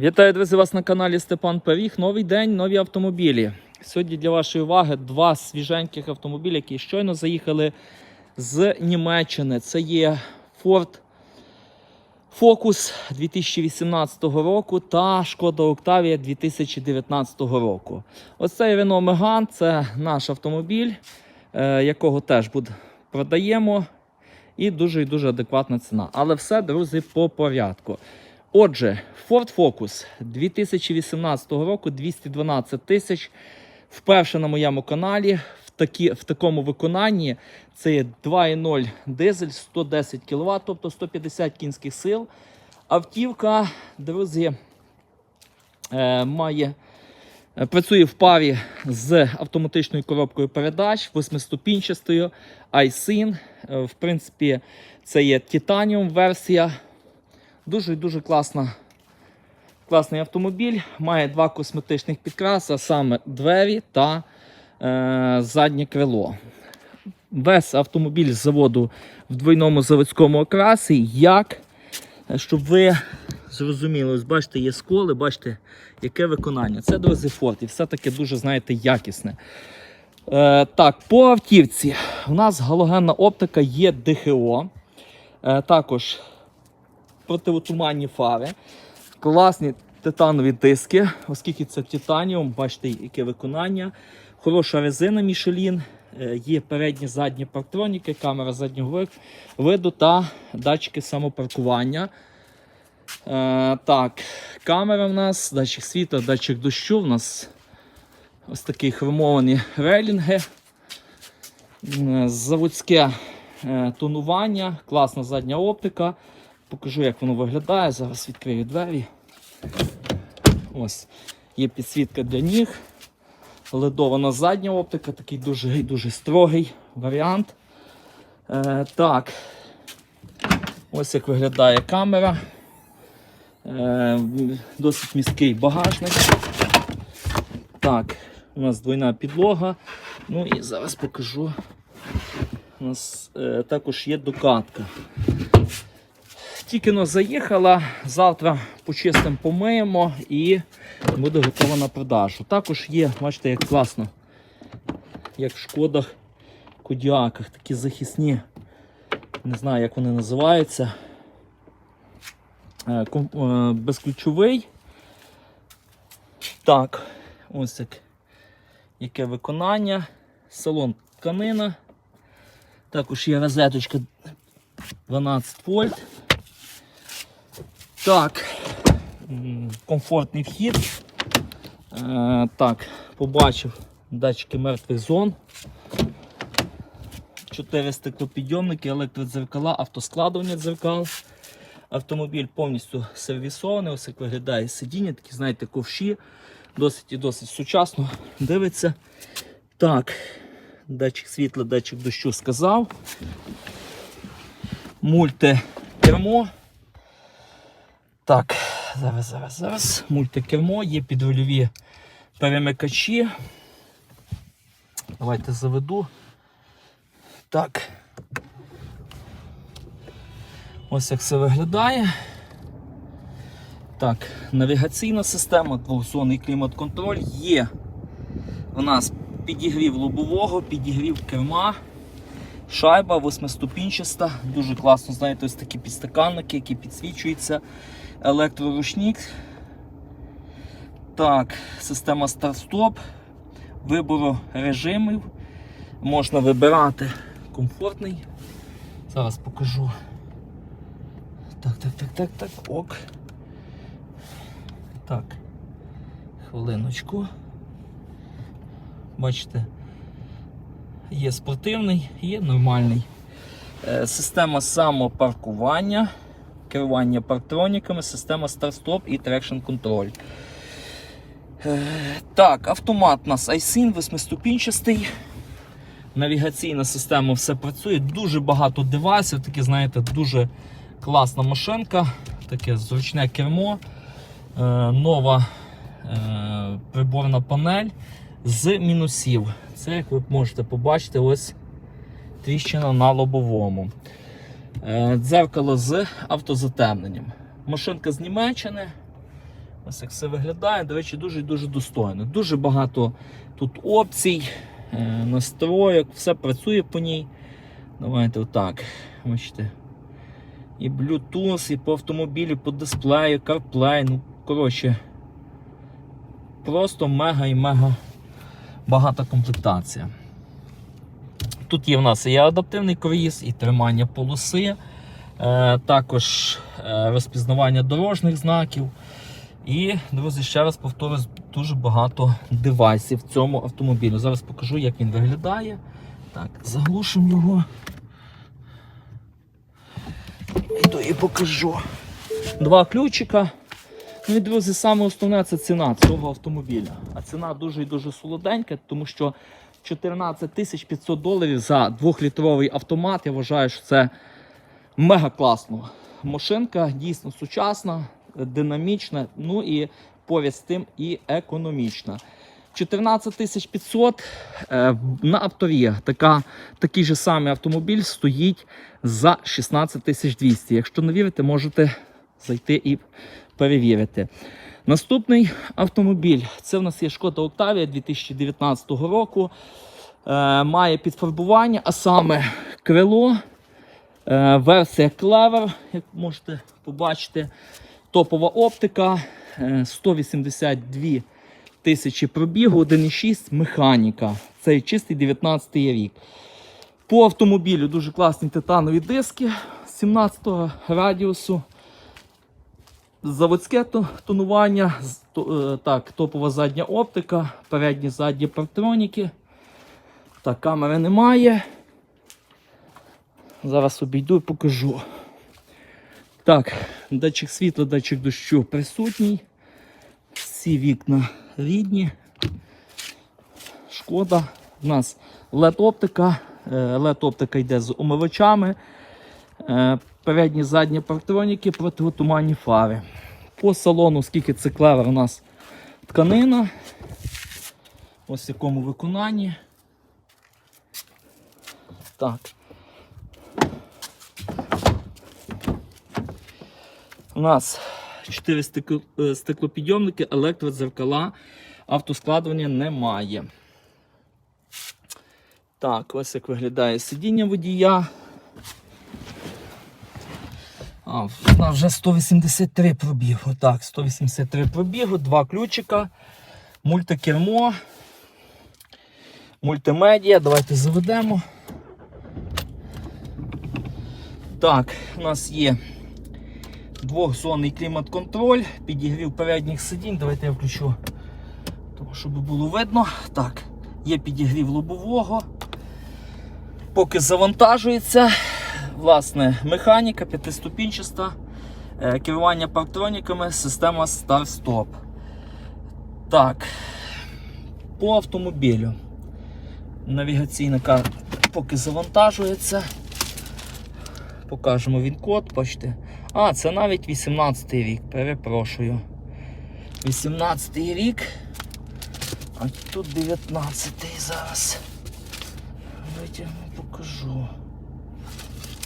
Вітаю, друзі, вас на каналі Степан Пиріг. Новий день, нові автомобілі. Сьогодні для вашої уваги два свіженьких автомобілі, які щойно заїхали з Німеччини. Це є Ford Focus 2018 року та Шкода Octavia 2019 року. Ось цей Renault Megane – це наш автомобіль, е, якого теж продаємо. І дуже і дуже адекватна ціна. Але все, друзі, по порядку. Отже, Ford Focus 2018 року 212 тисяч. Вперше на моєму каналі в, такі, в такому виконанні це є 2.0 дизель 110 кВт, тобто 150 кінських сил. Автівка, друзі, е, має. е, Працює в парі з автоматичною коробкою передач, восьмиступінчастою iSyn. Е, В принципі, це є Titanium версія. Дуже і дуже класна, класний автомобіль. Має два косметичних підкраси, а саме двері та е, заднє крило. Весь автомобіль з заводу в двойному заводському окрасі. Як? Щоб ви зрозуміли, ось бачите, є сколи, бачите, яке виконання. Це друзі Ford і все таки дуже, знаєте, якісне. Е, так, по автівці. У нас галогенна оптика є ДХО. Е, також противотуманні фари, класні титанові диски, оскільки це титаніум, бачите, яке виконання. Хороша резина Michelin, е, є передні задні парктроніки, камера заднього виду та датчики самопаркування. Е, так, камера в нас, датчик світла, датчик дощу. У нас ось такі хромовані рейлінги. Е, Заводське тонування, класна задня оптика. Покажу, як воно виглядає. Зараз відкрию двері. Ось. Є підсвітка для ніг. Ледована задня оптика, такий дуже дуже строгий варіант. Е, так. Ось як виглядає камера. Е, досить міський багажник. Так, у нас двойна підлога. Ну і зараз покажу. У нас е, також є докатка. Тільки заїхала, завтра почистимо, помиємо і буде готова на продажу. Також є, бачите, як класно, як в шкодах, кодіаках, такі захисні, не знаю, як вони називаються. Е, е, Безключовий. Так, ось як, яке виконання. Салон тканина. Також є розеточка 12 вольт. Так, комфортний вхід. Е, так, побачив датчики мертвих зон. Чотири стеклопідйомники, електродзеркала, автоскладування дзеркал. Автомобіль повністю сервісований, ось як виглядає сидіння, такі, знаєте, ковші. Досить і досить сучасно дивиться. Так, датчик світла, датчик дощу сказав. Мультикермо. Так, зараз, зараз, зараз. Мультикермо, є підрульові перемикачі. Давайте заведу. Так. Ось як все виглядає. Так, навігаційна система, двохзонний клімат-контроль є. У нас підігрів лобового, підігрів керма. Шайба восьмиступінчаста, дуже класно, знаєте, ось такі підстаканники, які підсвічуються. Електроручник. Так, система старт-стоп, вибору режимів. Можна вибирати комфортний. Зараз покажу. Так, так, так, так, так, ок. Так, хвилиночку. Бачите, є спортивний, є нормальний. Е, Система самопаркування, керування парктроніками, система старт-стоп і трекшн контроль. Е, Так, автомат у нас iSyn, восьмиступінчастий. Навігаційна система все працює. Дуже багато девайсів, такі, знаєте, дуже класна машинка, таке зручне кермо, е, нова приборна панель з мінусів. Це, як ви можете побачити, ось тріщина на лобовому. Е, Дзеркало з автозатемненням. Машинка з Німеччини. Ось як все виглядає. До речі, дуже і дуже достойно. Дуже багато тут опцій, е, настроєк, все працює по ній. Давайте отак. Бачите. І Bluetooth, і по автомобілі, по дисплею, CarPlay. Ну, коротше, просто мега і мега багата комплектація. Тут є в нас і адаптивний круїз, і тримання полоси, е, також е, розпізнавання дорожніх знаків. І, друзі, ще раз повторюсь, дуже багато девайсів в цьому автомобілі. Зараз покажу, як він виглядає. Так, заглушимо його. Іду і покажу. Два ключика. Ну і, друзі, саме основне це ціна цього автомобіля. А ціна дуже і дуже солоденька, тому що 14 тисяч 500 доларів за 2-літровий автомат. Я вважаю, що це мега класно. Машинка дійсно сучасна, динамічна, ну і поряд з тим і економічна. 14 500 е, на авторі така, такий же самий автомобіль стоїть за 16 200. Якщо не вірите, можете зайти і перевірити. Наступний автомобіль це в нас є Шкода Октавія 2019 року. Е, має підфарбування, а саме крило, е, версія Clever, як можете побачити, топова оптика, е, 182 тисячі пробігу, 1,6 механіка. Це чистий 19 рік. По автомобілю дуже класні титанові диски 17 радіусу. Заводське тонування, е, так, топова задня оптика, передні задні партроніки. Так, камери немає. Зараз обійду і покажу. Так, датчик світла, датчик дощу присутній. Всі вікна рідні. Шкода. У нас LED-оптика. LED-оптика йде з умивачами. Передні задні партроніки, протитуманні фари. По салону, скільки це клевер у нас тканина. Ось в якому виконанні. Так. У нас 4 е, стеклопідйомники, електродзеркала, автоскладування немає. Так, ось як виглядає сидіння водія. А, в нас вже 183 пробігу. Так, 183 пробігу, два ключика, мультикермо, мультимедіа. Давайте заведемо. Так, у нас є двохзонний клімат-контроль, підігрів передніх сидінь. Давайте я включу, тому щоб було видно. Так, є підігрів лобового. Поки завантажується, власне, механіка п'ятиступінчаста, е, керування партроніками, система старт-стоп. Так, по автомобілю. Навігаційна карта поки завантажується. Покажемо він код, бачите. А, це навіть 18 й рік, перепрошую. 18 й рік. А тут 19 й зараз. Витягну, покажу.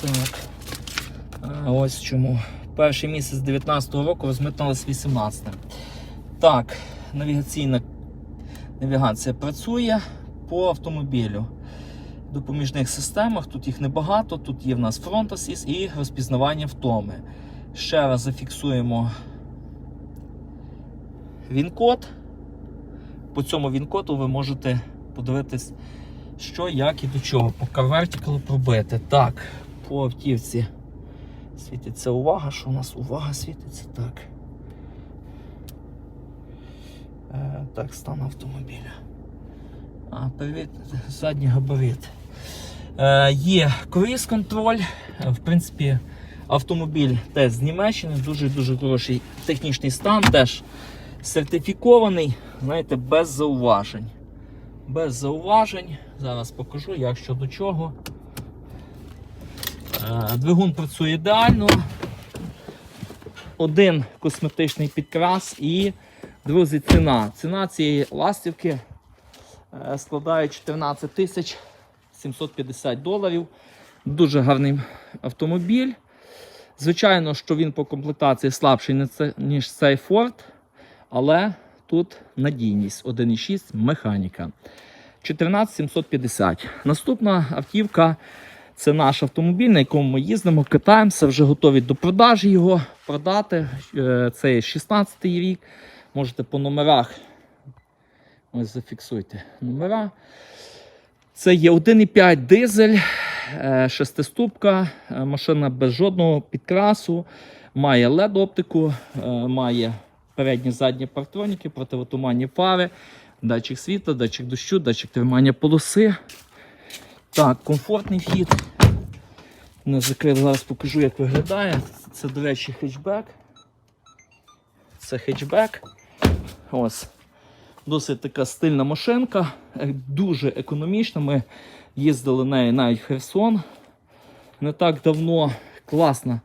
Так. А, ось чому. Перший місяць 19-го року розмитнулось 18 Так, навігаційна навігація працює по автомобілю. Допоміжних системах, тут їх небагато, тут є в нас Front Assist і розпізнавання втоми. Ще раз зафіксуємо він-код. По цьому він-коду ви можете подивитись, що, як і до чого. По CarVertical пробити. Так, по автівці світиться увага, що у нас увага світиться так. Е, так, стан автомобіля. А, привіт, задній габарит. Е, є круїз контроль. Е, В принципі, автомобіль теж з Німеччини, дуже-дуже хороший технічний стан, теж сертифікований, знаєте, без зауважень. Без зауважень. Зараз покажу, як що до чого. Е, Двигун працює ідеально. Один косметичний підкрас і, друзі, ціна. Ціна цієї ластівки е, складає 14 тисяч 750 доларів. Дуже гарний автомобіль. Звичайно, що він по комплектації слабший, ніж цей Ford. Але тут надійність 1,6 механіка. 14750. Наступна автівка це наш автомобіль, на якому ми їздимо, катаємося, вже готові до продажі його продати. Е, Це є 16 рік. Можете по номерах. Ось зафіксуйте номера. Це є 1,5 дизель, е, шестиступка, е, машина без жодного підкрасу, має LED-оптику, має передні задні партроніки, противотуманні фари, датчик світла, датчик дощу, датчик тримання полоси. Так, комфортний вхід. Не закрив, зараз покажу, як виглядає. Це, до речі, хетчбек. Це хетчбек. Ось. Досить така стильна машинка, е, дуже економічна. Ми їздили нею навіть в Херсон. Не так давно класна,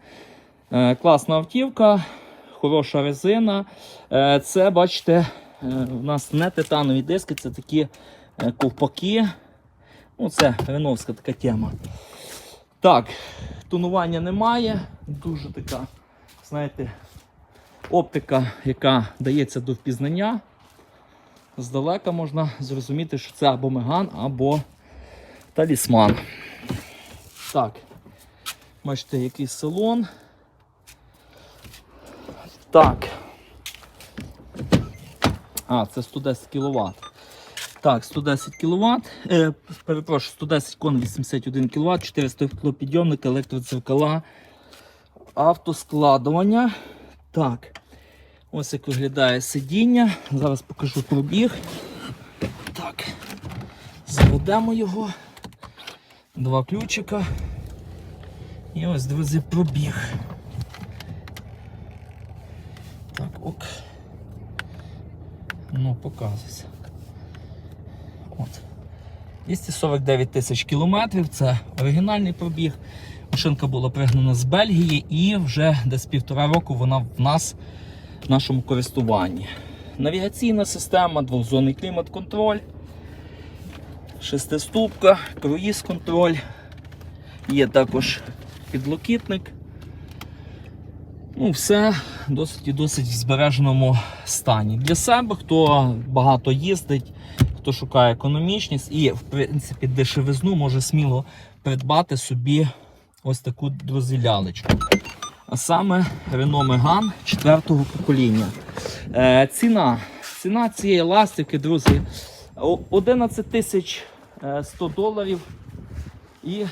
е, класна автівка, хороша резина. Е, Це, бачите, у нас не титанові диски, це такі ковпаки. Ну, це реновська така тема. Так, тонування немає. Дуже така, знаєте, оптика, яка дається до впізнання. Здалека можна зрозуміти, що це або меган, або талісман. Так, бачите, який салон. Так. А, це 110 кВт. Так, 110 кВт. Е, перепрошую, 110 кон 81 кВт, 400 підйомник, електродзеркала, автоскладування. Так. Ось як виглядає сидіння. Зараз покажу пробіг. Так. Заведемо його. Два ключика. І ось, друзі, пробіг. Так, ок. Ну, показуйся. От. 249 тисяч кілометрів. Це оригінальний пробіг. Машинка була пригнана з Бельгії і вже десь півтора року вона в нас в нашому користуванні. Навігаційна система, двохзонний клімат-контроль, шестиступка, круїз-контроль. Є також підлокітник. Ну, все досить і досить в збереженому стані. Для себе, хто багато їздить, хто шукає економічність і, в принципі, дешевизну може сміло придбати собі ось таку друзі лялечку. А саме Renault Megane 4-го покоління. Е, ціна. Ціна цієї ластівки, друзі, о- 11 тисяч е, 100 доларів. І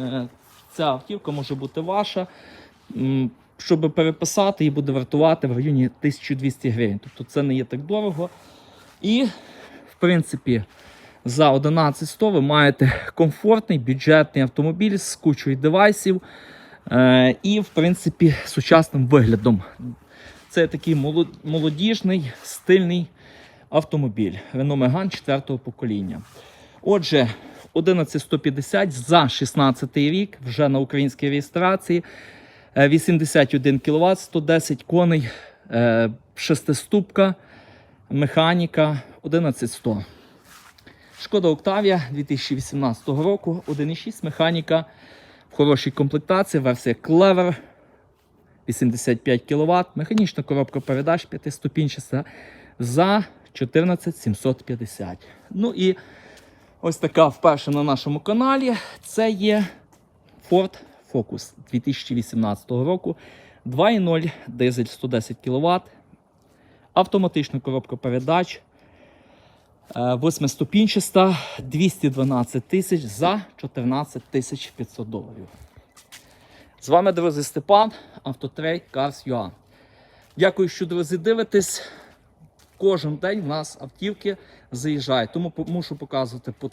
е, ця автівка може бути ваша. Щоб переписати, її буде вартувати в районі 1200 гривень. Тобто це не є так дорого. І, принципі, за 1100 ви маєте комфортний бюджетний автомобіль з кучою девайсів е, і, в принципі, сучасним виглядом. Це такий молодіжний, стильний автомобіль Renault Megane 4 покоління. Отже, 11150 за 16 рік, вже на українській реєстрації. Е, 81 кВт, 110 коней, е, шестиступка, механіка 11100. Шкода Октавія 2018 року, 1,6 механіка в хорошій комплектації, версія Clever 85 кВт, механічна коробка передач 5-ступінчаста за 14750. Ну і ось така вперше на нашому каналі. Це є Ford Focus 2018 року. 2.0 дизель 110 кВт, автоматична коробка передач. Е, Восьмиступінчаста 212 тисяч за 14 тисяч 500 доларів. З вами, друзі, Степан, Автотрейд Cars.ua. Дякую, що друзі дивитесь. Кожен день в нас автівки заїжджають. Тому мушу показувати по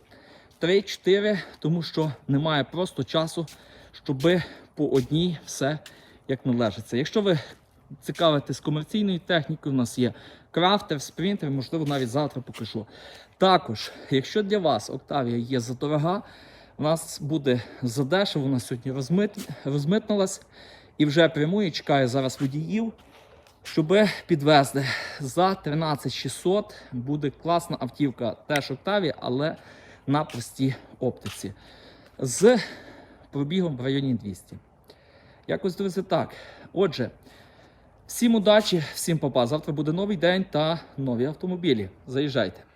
3-4, тому що немає просто часу, щоб по одній все як належиться. Якщо ви цікавитесь комерційною технікою, у нас є крафтер, спринтер, можливо, навіть завтра покажу. Також, якщо для вас Октавія є задорога, у нас буде задешево, вона сьогодні розмит... розмитнулась і вже прямує, чекає зараз водіїв, щоб підвезти за 13 600 буде класна автівка, теж Октавія, але на простій оптиці. З пробігом в районі 200. Якось, друзі, так. Отже, Всім удачі, всім папа. Завтра буде новий день та нові автомобілі. Заїжджайте.